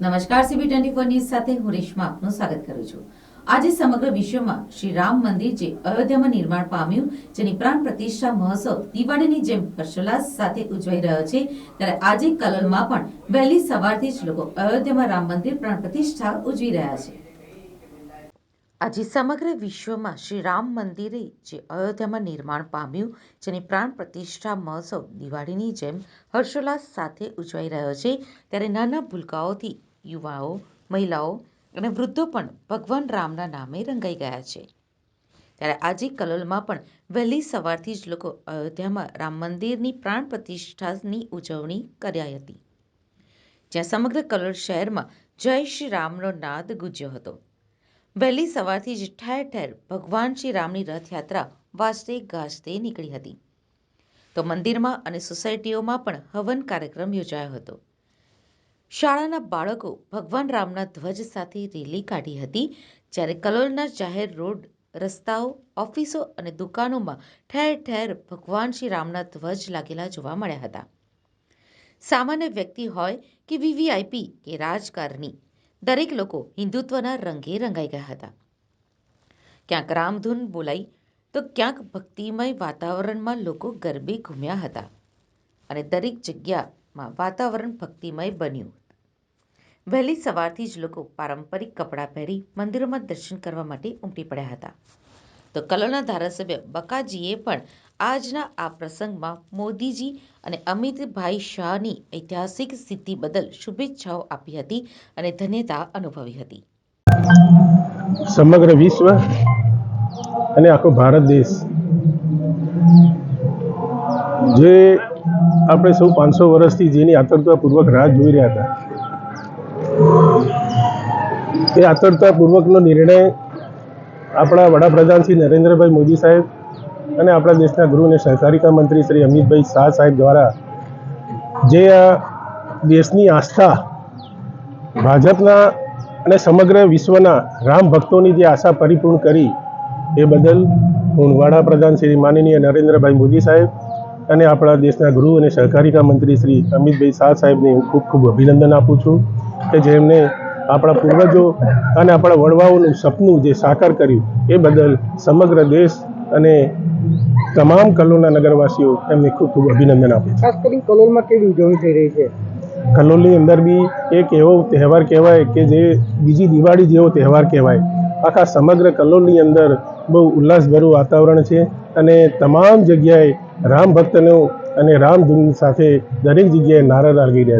નમસ્કાર CB twenty four news સાથે હું રેશમા આપનું સ્વાગત કરું છું. આજે સમગ્ર વિશ્વમાં શ્રી રામ મંદિર જે અયોધ્યામાં નિર્માણ પામ્યું, જેની પ્રાણ પ્રતિષ્ઠા મહોત્સવ દિવાળીની જેમ હર્ષોલ્લાસ સાથે ઉજવાઈ રહ્યો છે, ત્યારે આજે કલોલમાં પણ વહેલી સવારથી જ લોકો અયોધ્યામાં રામ મંદિર પ્રાણ પ્રતિષ્ઠા ઉજવી રહ્યા છે. આજે સમગ્ર વિશ્વમાં શ્રી રામ મંદિરે જે અયોધ્યામાં નિર્માણ પામ્યું, જેની પ્રાણ પ્રતિષ્ઠા મહોત્સવ દિવાળીની જેમ હર્ષોલ્લાસ સાથે ઉજવાઈ રહ્યો છે, ત્યારે નાના ભૂલકાઓથી યુવાઓ, મહિલાઓ અને વૃદ્ધો પણ ભગવાન રામના નામે રંગાઈ ગયા છે. ત્યારે આજે કલોલમાં પણ વહેલી સવારથી જ લોકો અયોધ્યામાં રામ મંદિરની પ્રાણ પ્રતિષ્ઠાની ઉજવણી કરાઈ હતી. જ્યાં સમગ્ર કલોલ શહેરમાં જય શ્રી રામનો નાદ ગુજ્યો હતો. વહેલી સવારથી જ ઠેર ઠેર ભગવાન શ્રી રામની રથયાત્રા વાજતે ગાજતે નીકળી હતી. તો મંદિરમાં અને સોસાયટીઓમાં પણ હવન કાર્યક્રમ યોજાયો હતો. શાળાના બાળકો ભગવાન રામના ધ્વજ સાથે રેલી કાઢી હતી, જ્યારે કલોલના જાહેર રોડ, રસ્તાઓ, ઓફિસો અને દુકાનોમાં ઠેર ઠેર ભગવાન શ્રી રામના ધ્વજ લાગેલા જોવા મળ્યા હતા. સામાન્ય વ્યક્તિ હોય કે વીવીઆઈપી કે રાજકારણી દરેક લોકો હિન્દુત્વના રંગે રંગાઈ ગયા હતા. ક્યાંક રામધૂન બોલાઈ, તો ક્યાંક ભક્તિમય વાતાવરણમાં લોકો ગરબે ઘૂમ્યા હતા અને દરેક જગ્યામાં વાતાવરણ ભક્તિમય બન્યું. વહેલી સવારથી જ લોકો પારંપરિક કપડાં પહેરી મંદિરોમાં દર્શન કરવા માટે ઉમટી પડ્યા હતા. તો કલોલના ધારાસભ્ય બકાજીએ પણ આજના આ પ્રસંગમાં મોદીજી અને અમિતભાઈ શાહની ઐતિહાસિક સિદ્ધિ બદલ શુભેચ્છાઓ આપી હતી અને ધન્યતા અનુભવી હતી. સમગ્ર વિશ્વ અને આખો ભારત દેશ જે આપણે સૌ પાંચસો વર્ષથી જેની આતરતાપૂર્વક રાહ જોઈ રહ્યા હતા, એ આતરતાપૂર્વકનો નિર્ણય આપણા વડાપ્રધાન શ્રી નરેન્દ્રભાઈ મોદી સાહેબ અને આપણા દેશના ગૃહ અને સહકારિતા મંત્રી શ્રી અમિતભાઈ શાહ સાહેબ દ્વારા જે દેશની આસ્થા ભાજપના અને સમગ્ર વિશ્વના રામ ભક્તોની જે આશા પરિપૂર્ણ કરી એ બદલ હું વડાપ્રધાન શ્રી માનનીય નરેન્દ્રભાઈ મોદી સાહેબ અને આપણા દેશના ગૃહ અને સહકારિતા મંત્રી શ્રી અમિતભાઈ શાહ સાહેબને હું ખૂબ ખૂબ અભિનંદન આપું છું કે જેમને આપણા પૂર્વજો અને આપણા વડવાઓનું સપનું જે સાકાર કર્યું એ બદલ સમગ્ર દેશ અને તમામ કલોલના નગરવાસીઓ એમને ખૂબ ખૂબ અભિનંદન આપે ખાસ કરીને કલોલમાં કેવી ઉજવણી થઈ રહી છે? કલોલની અંદર બી એક એવો તહેવાર કહેવાય કે જે બીજી દિવાળી જેવો તહેવાર કહેવાય. આખા સમગ્ર કલોલની અંદર બહુ ઉલ્લાસભર્યું વાતાવરણ છે અને તમામ જગ્યાએ રામ ભક્તનો અને રામધૂન સાથે દરેક જગ્યાએ નારા લાગી રહ્યા છે.